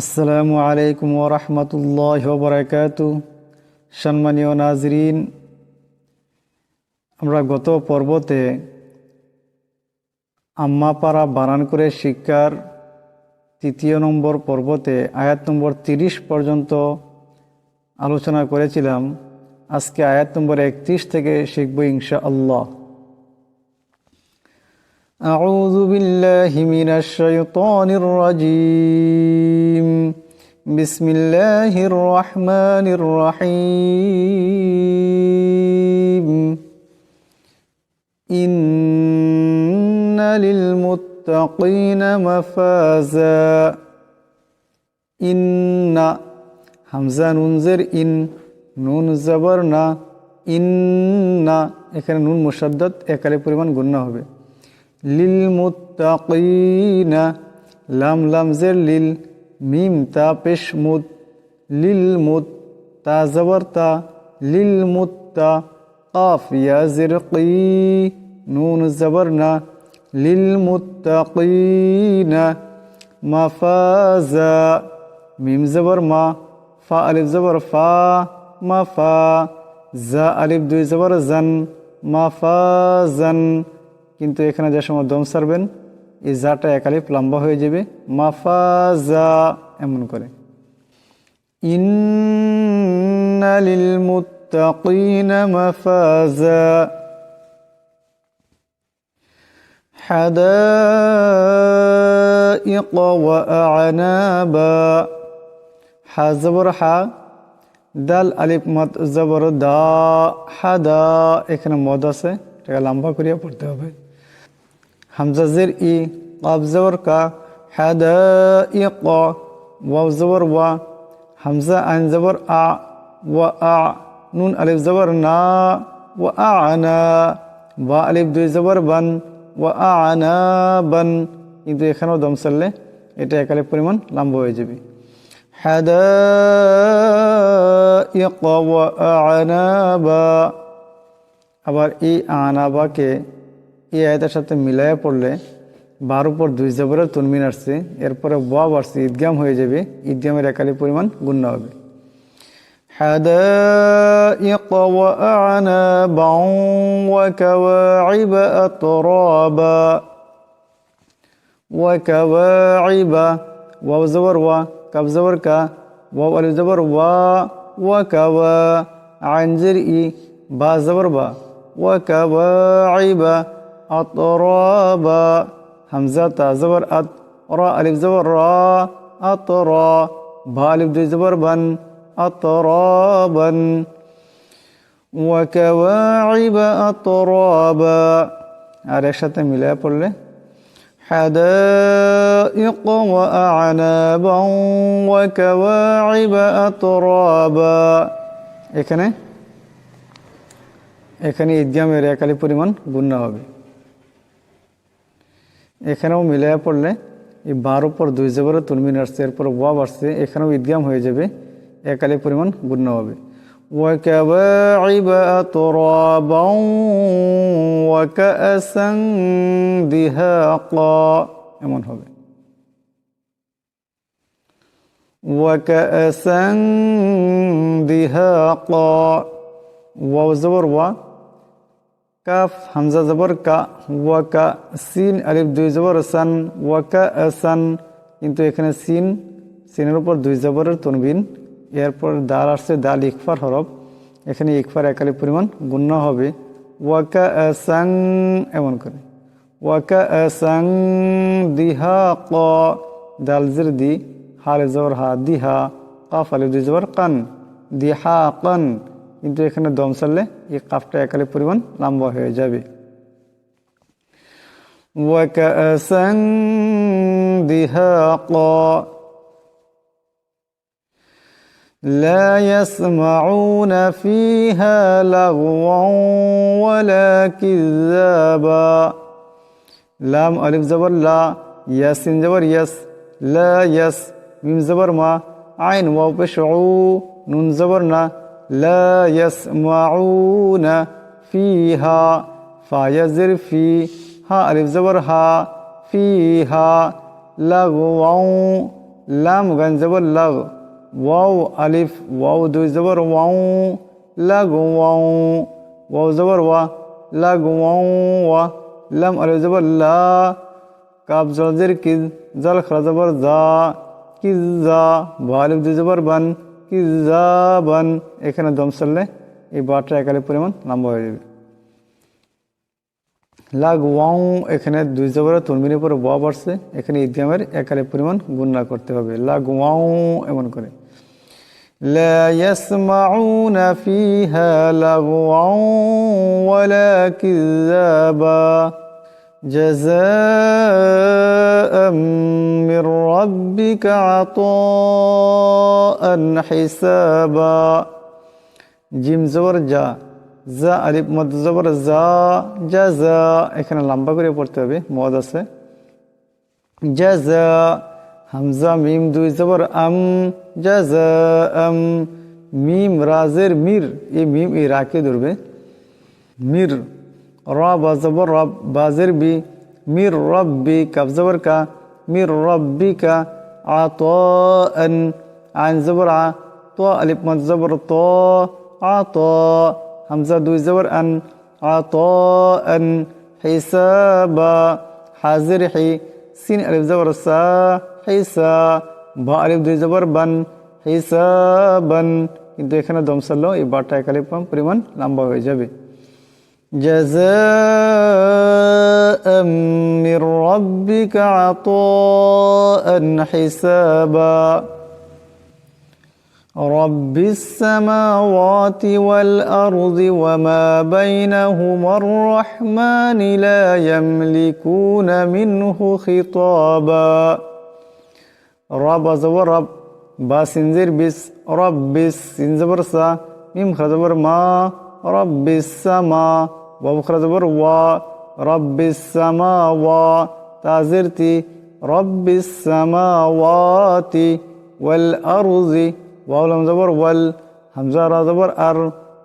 আসসালামু আলাইকুম ওরহমতুল্লাহ বরাকাত সম্মানীয় নাজরিন, আমরা গত পর্বতে আম্মাপাড়া বানান করে শিক্ষার তৃতীয় নম্বর পর্বতে আয়াত নম্বর তিরিশ পর্যন্ত আলোচনা করেছিলাম। আজকে আয়াত নম্বর একত্রিশ থেকে শিখব ইনশা আল্লাহ أعوذ بالله من الشيطان الرجيم بسم الله الرحمن الرحيم إن للمتقين مفازا إن হামজা নুনজের ইন নুন জবরনা ইন্না এখানে নুন মুসাদ্দত একালে পরিমাণ গুণ্য হবে লিল মুত্তাকিনা লাম লাম জের লিল মিম তা পেশ মুদ লিল মুত তা জবর তা লিল মুত্তা কাফ ইয়া জের কি নুন জবর না লিল মুত্তাকিনা মাফাজা মিম জবর মা ফা আলিফ জবর ফা মাফা জা আলিফ দুই জবর জান মাফাজান কিন্তু এখানে যে সময় দম সারবেন এই জাটা একালিপ লম্বা হয়ে যাবে মাফাজা এমন করে ইন্নালিল মুত্তাকিনা মাফাজা حدائق وأعنابا হা জবর হা দাল আলিফ মত জবর দা হাদা এখানে মদ আছে এটাকে লম্বা করিয়া পড়তে হবে হামজা জের ই কাব জবর কা হাদা ই ক ওয়াও জবর ওয়া হামজা আইন জবর আ ওয়া আ নুন আলিফ জবর না ওয়া আনা বা আলিফ দুই জবর বান ওয়া আনা বান কিন্তু এখানেও দম সারলে এটা একালে পরিমাণ লম্বা হয়ে যাবে হাদা ই ক ওয়া আনা বা আবার ই আনা বাকে এই আয়তের সাথে মিলাইয়া পড়লে বার উপর দুই জবরের তনমিন আসছে এরপরে ওয়াব আসছে ঈদগাম হয়ে যাবে ঈদগামের একালি পরিমাণ গুণ্য হবে حدائق وأعنابا وكواعب أترابا وكواعب واو زبر وا كاف زبر كا واو ألف زبر وا وكوا عين زر إي با زبر با وكواعب أطرابا همزة تا زبر أت را ألف زبر را أطرا با ألف دو زبر بن أطرابا وكواعب أطرابا আর একসাথে মিলায় পড়লে حدائق وأعنابا وكواعب أترابا এখানে এখানে ঈদগামের একালি পরিমাণ গুণ্য হবে এখানেও মিলাইয়া পড়লে এই বারো পর দুই জবরে তুলমিন আসছে এরপর ওয়াব আসছে এখানেও ঈদগাম হয়ে যাবে একালি পরিমাণ গুণ্য হবে وكواعب أترابا وكأسا دهاقا এমন হবে وكأسا دهاقا واو زبر وا কাফ, হামজা জবর কা ওয়াকা সিন, আলিফ দুই জবর, সান ওয়াকা সান। কিন্তু এখানে সিন, সিনের উপর দুই জবরের তনবিন। এরপর দাল আসছে, দাল ইকফার হরফ। এখানে ইকফার একালি পরিমাণ গুণ্য হবে। ওয়াকা সাং, এমন করে। ওয়াকা সাং দিহা ক। দালজির দি হালে জবর, হা দিহা কাফ, আলিফ দুই জবর, কান। দিহা কান। কিন্তু এখানে দম সারলে এই কাফটা একালি পরিমাণ লম্বা হয়ে যাবে ওয়াকা সাং দিহা ক لا يسمعون فيها لغوا ولا كذابا لام ألف زبر لا ياسين زبر يس لا يس ميم زبر ما عين واو بشعو نون زبرنا لا يسمعون فيها فيزر فيها ألف زبر ها فيها لغوا لام غن زبر لغ واو ألف واو دو زبر واو لغوا واو زبر وا لغوا وا لام ألف زبر لا كاب زر كذ زل خرا زبر زا كذا بالف دو زبر بن দুই জবর বান কিজা বান এখানে দম চললে এই বাটা একালে পরিমাণ লম্বা হয়ে যাবে লাগ ওয়াং এখানে দুই জবরে তনবিনের পরে ব বাড়ছে এখানে ইদিয়ামের একালে পরিমাণ গুণনা করতে হবে লাগ ওয়াং এমন করে لا يسمعون فيها لغوا ولا كذابا جزاء من ربك عطاء حسابا জিম জবর যা যা আলিফ মদ জবর যা যা যা এখানে লম্বা করে পড়তে হবে মদ আছে যা যা হামজা মিম দুই জবর আম যা যা আম মিম রাজের মির এই মিম এই রাকে ধরবে মির র বা জবর রব বাজের বি মির রব্বি কাব জবর কা মির রব্বি কা আত আন জবর আ তো আলিফ মদ জবর তো আত হামজা দুই জবর আন আত আন হিসাবা হাজির হি সিন আলিফ জবর সা হিসা বা আলিফ দুই জবর বান হিসাবান কিন্তু এখানে দম সারলো এই বাটা এক আলিফ পরিমাণ লম্বা হয়ে যাবে جزاء من ربك عطاء حسابا. رب السماوات والأرض وما بينهما الرحمن لا يملكون منه خطابا. رب زبر رب با سنزير بس رب سنزبر سا ميم خزبر ما رب السما. واب خزبر وا رب السماوا تازرتي رب السماوات والأرض. واو لم زبر وال همزة را زبر أر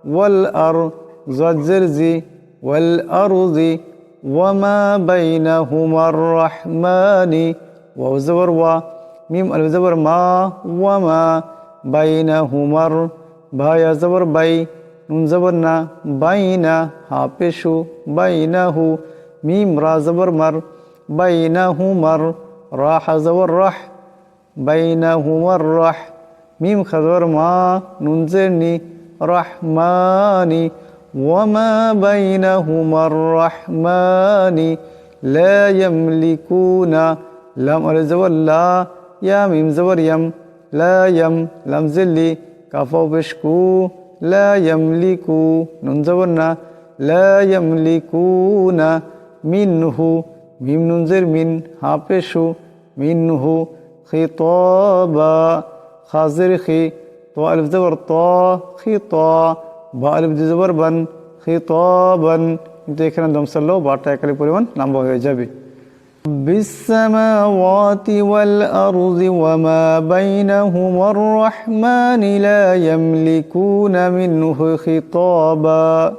والأر زجر زي والأرض. وما بينهما الرحمن. واو زبر وا ميم ألف زبر ما وما بينهما بايا زبر نون زبرنا بينا ها پیشو بينه ميم را زبر مر بينه مر راح زبر رح بينهما رح ميم خزور ما ننزلني رحماني وما بينهما الرحمن لا يملكون لم زبر لا يا ميم زبر يم لا يم لم زلي كفو بشكو লিকু নুন জবর না লিকু না মিন নুহু মিম নুনজের মিন হাফেশু মিন নুহু খি বা খাজের খি তো আলিফ জবর ত খি ত বা আলিফ জবর বান খি ত বান কিন্তু এখানে দমসাল্লো বারটা একালি পরিমাণ লম্বা হয়ে যাবে بالسماوات والأرض وما بينهما الرحمن لا يملكون منه خطابا.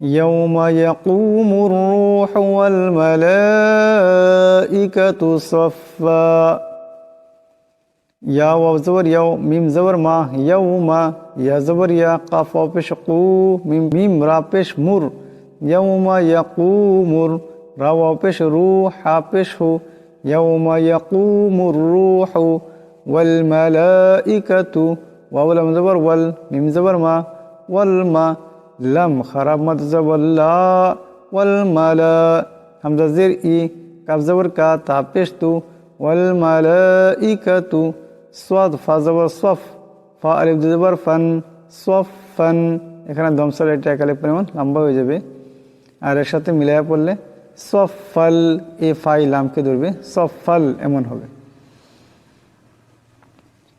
يوم يقوم الروح والملائكة صفا. يا وزور زبر يو ميم زور ما يوم يا زور يا قاف بشقو ميم ميم رابش مر. يوم يقوم الروح পেশ রু হা পেশ হু ইয়াউমা ইয়াকুমুর রূহু ওয়াল মালাইকাতু ওয়াও লাম জবর ওয়াল মিম জবর মা ওয়াল মা লাম খারাপ মত জবর লা ওয়াল মালা হামজা জের ই কাফ জবর কা তা পেশ তু ওয়াল মালাইকাতু সাদ ফা জবর সফ ফা আলিফ জবর ফান এখানে দমসাল এটা একালে পরিমাণ লম্বা হয়ে যাবে আর এর সাথে মিলাইয়া পড়লে সফল এ ফাই লামকে ধরবে সফল এমন হবে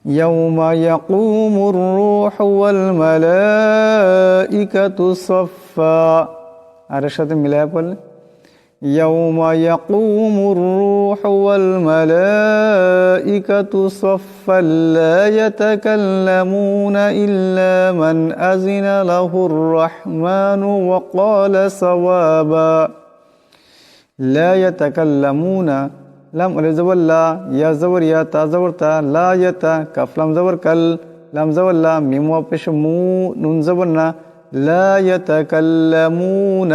يوم يقوم الروح والملائكة صفا আর এর সাথে মিলায় পড়লে يوم يقوم الروح والملائكة صفا لا يتكلمون إلا من أذن له الرحمن وقال صوابا لا يتكلمون. لم ألف زبر لا يا زور يا تا زور تا لا يتا كف لم زور كل لم زور لا ميم وابش مو نون زبرنا لا يتكلمون.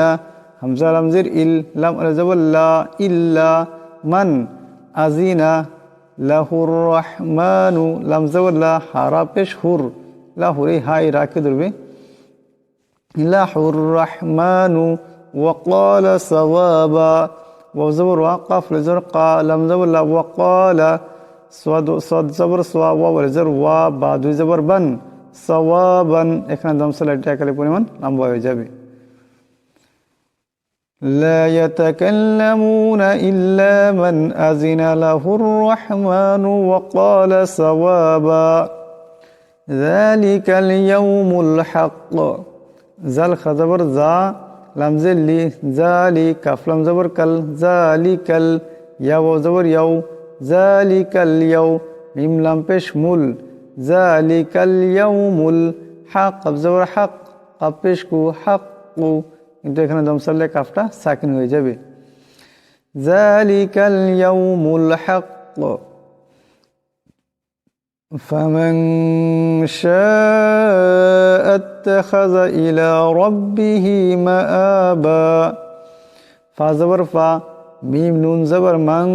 همزة لم زر إل لم ألف زبر لا إلا من؟ أزينا له الرحمن. لم زور لا حرابش هر لا هوري هاي راكي دربي له الرحمن. وقال صوابا وزبر وقف لزر قا لم زبر لا وقال صاد صاد زبر سوا ওয়া লজর ওয়া বা দুই জবর বান সওয়াবান এখানে দম সালাটি আকারে পরিমাণ লম্বা হয়ে যাবে لا يتكلمون إلا من أذن له الرحمن وقال صوابا ذلك اليوم الحق زال خزبر ذا লামজে লি জালি কাফলাম জবর কাল জালি কাল ইয়াও, জবর ইয়াও, জালি কাল ইয়াও, মিম লাম পেশ মুল, জালি কাল ইয়াও মুল, হাক কাব জবর হাক কাপ পেশ কু, হাক কু। কিন্তু এখানে দমসাল্লে কাফটা সাকিন হয়ে যাবে। জালিকাল ইয়াউমুল হাক فمن شاء اتخذ إلى ربه مآبا ফা জবর ফা মিম নুন জবর মাং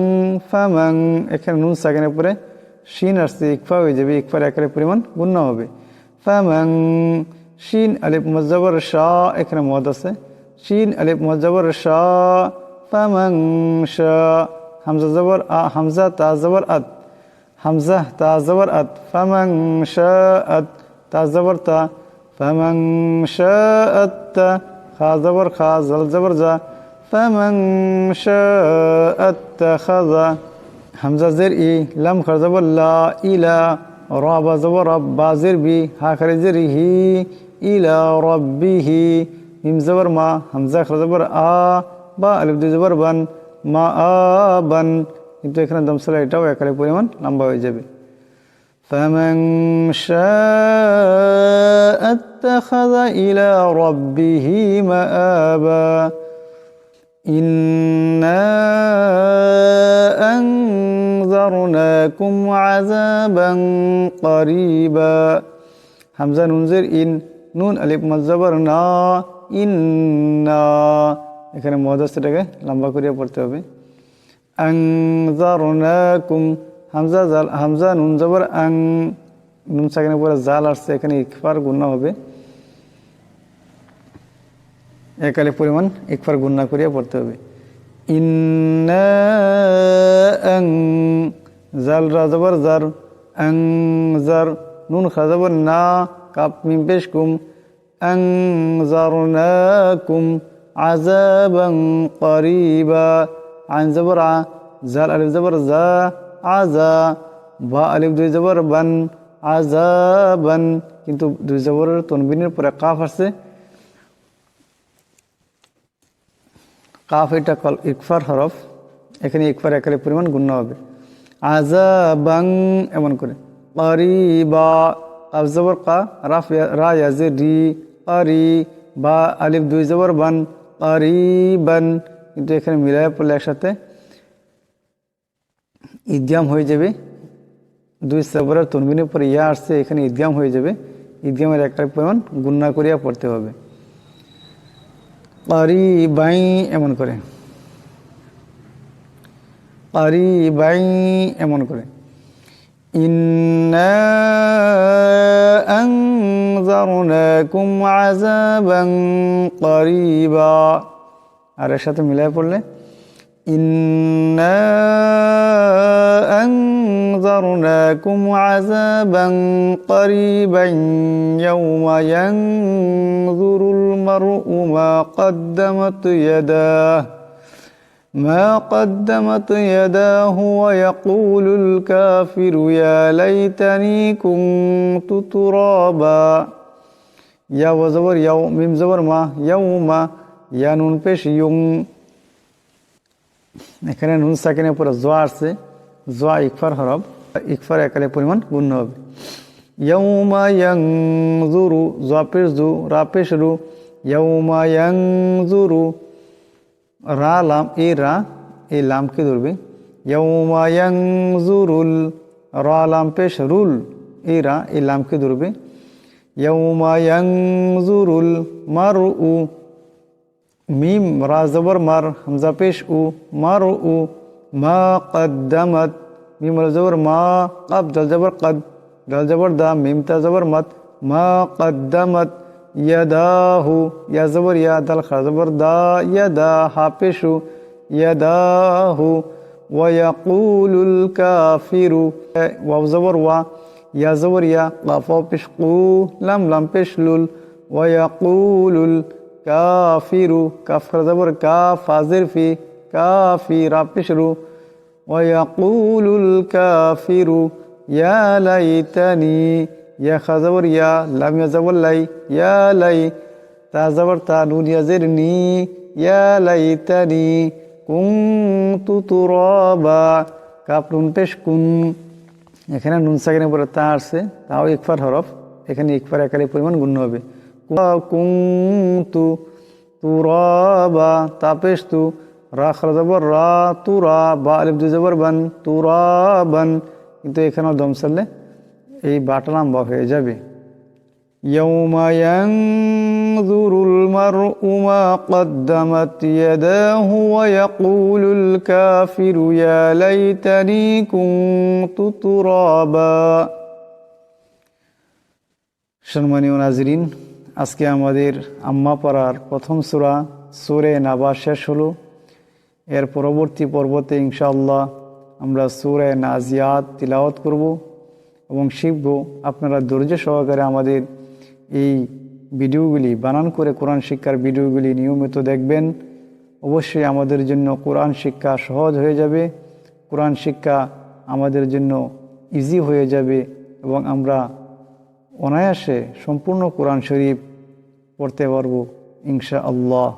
ফামাং এখানে নুন সাকেনের পরে শিন আসছে ইকফা হয়ে যাবে ইকফার একের পরিমাণ গুণ্য হবে ফামাং শিন আলিফ মজবর শাহ এখানে মদ আছে শিন আলিফ মজবর শাহ ফামাং শাহ হামজা জবর আ হামজা তা জবর আত হামজা তা জবর আত ফামাং শাআত তা জবর তা ফামাং শাআত তা খা জবর খা জল জবর জা ফামাং শাআত তাখাযা হামজা জের ই লাম খা জবর লা ইলা রা বা জবর রাব বা জের বি হা খারে জের হি ইলা রাব্বিহি মিম জবর মা হামজা খা জবর আ বা আলিফ দুই জবর বান মা আবান কিন্তু এখানে দমসালা এটাও একারে পরিমাণ লম্বা হয়ে যাবে فمن شاء اتخذ إلى ربه مآبا إنا أنذرناكم عذابا قريبا হামজা নুনজের ইন নুন আলিফ মজ্জাবর না ইন্না এখানে মহাদাসটাকে লম্বা করিয়া পড়তে হবে আংজারনাকুম হামজা জাল হামজা নুন জবর আং নুন সাকিনের পরে জাল আসছে এখানে ইকফার গুণা হবে একালে পরিমাণ ইকফার গুণা করিয়া পড়তে হবে ইন্না জাল রাজবর জার আং জার নুন খাজবর না কাপ মিম পেশ কুম আং জারনাকুম আযাবান করিবা আইন জবর আ জাল আলিফ জবর জা আজা বা আলিফ দুই জবর বান আজাবান কিন্তু দুই জবরের তনবিনের পরে কাফ আসছে। কাফ এটা কল ইকফার হরফ। এখানে ইকফার একারে পরিমাণ গুণ হবে। আজাবাং এমন করে। বা কাফ জবর কা, রাফ রা ইয়াজে রি আরি বা আলিফ দুই জবর বান বান কিন্তু এখানে মিলায় পড়লে একসাথে ঈদগাম হয়ে যাবে দুই সাবরের তনবিনের পরে ইয়া আসছে এখানে ঈদগাম হয়ে যাবে ঈদগামের একটা পরিমাণ গুন্না করিয়া পড়তে হবে পারি বাই এমন করে পারি বাই এমন করে ইন্না أنذرناكم عذابا قريبا আর এর সাথে মিলাই পড়লে ইন্না أنذرناكم عذابا قريبا يوم ينظر المرء ما قدمت يداه ما قدمت يداه ويقول الكافر يا ليتني كنت ترابا يا وزبر يوم ميم زبر ما يوم ইয়া নুন পেশ, ইয়ং। এখানে নুন সাকিনের পরে জোয়া আসছে। জোয়া ইকফার হরব ইকফার একালের পরিমাণ গুণ হবে। ইয়ৌমা ইয়ং জুরু জোয়া পেশ জু রা পেশ রু ইয়ৌমা ইয়ং জুরু রা লাম এ রা, এই লামকে ধরবে। ইয়ৌমা ইয়ং জুরুল রা লাম পেশ রুল এ রা, এই লামকে ধরবে। ইয়ৌমা ইয়ং জুরুল মারু ميم را زبر مر همزه پیش أو مرؤو ما قدمت. ميم را زبر ما قب دل زبر قد. دل زبر دا ميم تا زبر مت ما قدمت. يداه. يا زبر يا دل خر زبر دا. يدا ها پیش أو. يداه. ويقول الكافر. واو زبر وا. يا زبر يا قاف پیش قو. لم لم پیش لول. ويقول الكافر كاف زبر كاف فازر في كافي را পেশ রু ويقول الكافر يا ليتني يا خزبر يا لم يزبر لي يا لي تا زبر تا نون يزرني يا ليتني কুন্তু তুরাবা কাপ নুন পেশ কুন এখানে নুন সাকিনের পরে তা আসছে তাও ইকফার হরফ এখানে ইকফার একালি পরিমাণ গুণ্য হবে কুন্তু তুরাবা তা পেশ তু রা খরা জবর রা তুরা বা আলিফ দু জবর বান তুরাবান কিন্তু এখানেও দম সারলে এই বাটা লম্বা হয়ে যাবে يوم ينظر المرء ما قدمت يداه ويقول الكافر يا ليتني كنت ترابا সম্মানীয় নাজরিন আজকে আমাদের আম্মা পাড়ার প্রথম সূরা, সুরে নাবা শেষ হলো। এর পরবর্তী পর্বতে ইনশাআল্লাহ আমরা সুরে নাজিয়াত তিলাওয়াত করব এবং শিখব আপনারা ধৈর্য সহকারে আমাদের এই ভিডিওগুলি, বানান করে কোরআন শিক্ষার ভিডিওগুলি নিয়মিত দেখবেন। অবশ্যই আমাদের জন্য কোরআন শিক্ষা সহজ হয়ে যাবে। কোরআন শিক্ষা আমাদের জন্য ইজি হয়ে যাবে এবং আমরা অনায়াসে সম্পূর্ণ কোরআন শরীফ পড়তে পারব ইনশা আল্লাহ